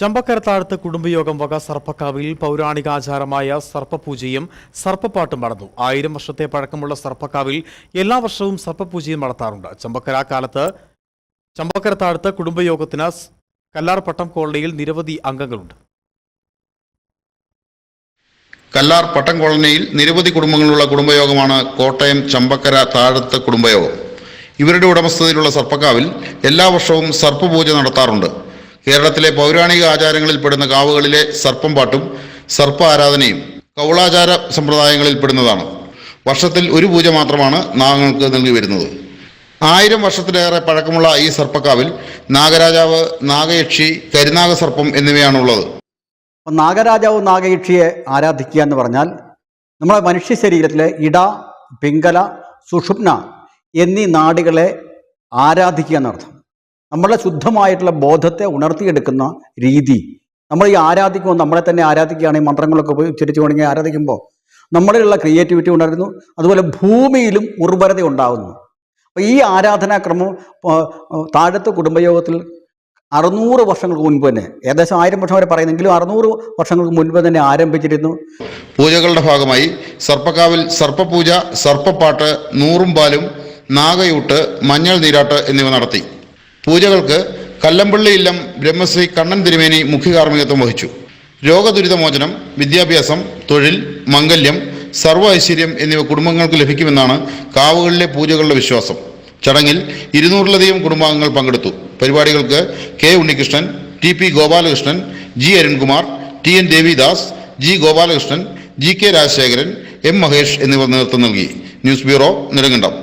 ചമ്പക്കരത്താഴത്ത് കുടുംബയോഗം വക സർപ്പക്കാവിൽ പൗരാണികാചാരമായ സർപ്പപൂജയും സർപ്പപ്പാട്ടും നടന്നു. ആയിരം വർഷത്തെ പഴക്കമുള്ള സർപ്പക്കാവിൽ എല്ലാ വർഷവും സർപ്പപൂജയും നടത്താറുണ്ട്. ചമ്പക്കര കാലത്ത് ചമ്പക്കരത്താഴത്ത് കുടുംബയോഗത്തിന് കല്ലാർപട്ടം കോളനിയിൽ നിരവധി അംഗങ്ങളുണ്ട്. കല്ലാർ പട്ടം കോളനിയിൽ നിരവധി കുടുംബങ്ങളുള്ള കുടുംബയോഗമാണ് കോട്ടയം ചമ്പക്കര താഴത്ത് കുടുംബയോഗം. ഇവരുടെ ഉടമസ്ഥതയിലുള്ള സർപ്പക്കാവിൽ എല്ലാ വർഷവും സർപ്പപൂജ നടത്താറുണ്ട്. കേരളത്തിലെ പൗരാണിക ആചാരങ്ങളിൽപ്പെടുന്ന കാവുകളിലെ സർപ്പം പാട്ടും സർപ്പ ആരാധനയും കൗളാചാര സമ്പ്രദായങ്ങളിൽപ്പെടുന്നതാണ് വർഷത്തിൽ ഒരു പൂജ മാത്രമാണ് നാഗങ്ങൾക്ക് നൽകി വരുന്നത്. ആയിരം വർഷത്തിലേറെ പഴക്കമുള്ള ഈ സർപ്പക്കാവിൽ നാഗരാജാവ് നാഗയക്ഷി കരിനാഗ സർപ്പം എന്നിവയാണുള്ളത് നാഗരാജാവ് നാഗയക്ഷിയെ ആരാധിക്കുക എന്ന് പറഞ്ഞാൽ നമ്മുടെ മനുഷ്യ ശരീരത്തിലെ ഇട പിങ്കല സുഷുപ്ന എന്നീ നാടികളെ ആരാധിക്കുക എന്നർത്ഥം. നമ്മളെ ശുദ്ധമായിട്ടുള്ള ബോധത്തെ ഉണർത്തിയെടുക്കുന്ന രീതി. നമ്മൾ ഈ ആരാധിക്കുമ്പോൾ നമ്മളെ തന്നെ ആരാധിക്കുകയാണെങ്കിൽ മന്ത്രങ്ങളൊക്കെ പോയി ഉച്ചരിച്ചു തുടങ്ങി ആരാധിക്കുമ്പോൾ നമ്മളിലുള്ള ക്രിയേറ്റിവിറ്റി ഉണരുന്നു. അതുപോലെ ഭൂമിയിലും ഉർവരത ഉണ്ടാകുന്നു. അപ്പോൾ ഈ ആരാധനാക്രമം താഴത്തെ കുടുംബയോഗത്തിൽ അറുന്നൂറ് വർഷങ്ങൾക്ക് മുൻപ് തന്നെ ഏകദേശം ആയിരം വർഷം വരെ പറയുന്നെങ്കിലും അറുന്നൂറ് വർഷങ്ങൾക്ക് മുൻപ് തന്നെ ആരംഭിച്ചിരുന്നു. പൂജകളുടെ ഭാഗമായി സർപ്പക്കാവിൽ സർപ്പപൂജ സർപ്പപ്പാട്ട് നൂറും പാലും നാഗയൂട്ട് മഞ്ഞൾ നീരാട്ട് എന്നിവ നടത്തി. പൂജകൾക്ക് കല്ലമ്പള്ളി ഇല്ലം ബ്രഹ്മശ്രീ കണ്ണൻ തിരുമേനി മുഖ്യകാർമ്മികത്വം വഹിച്ചു. രോഗദുരിതമോചനം വിദ്യാഭ്യാസം തൊഴിൽ മംഗല്യം സർവ ഐശ്വര്യം എന്നിവ കുടുംബങ്ങൾക്ക് ലഭിക്കുമെന്നാണ് കാവുകളിലെ പൂജകളുടെ വിശ്വാസം. ചടങ്ങിൽ ഇരുന്നൂറിലധികം കുടുംബാംഗങ്ങൾ പങ്കെടുത്തു. പരിപാടികൾക്ക് K Unnikrishnan T P Gopalakrishnan G Arunkumar T N Devidas G Gopalakrishnan G K Rajasekharan M Mahesh എന്നിവർ നേതൃത്വം നൽകി. News bureau Nedumkandam.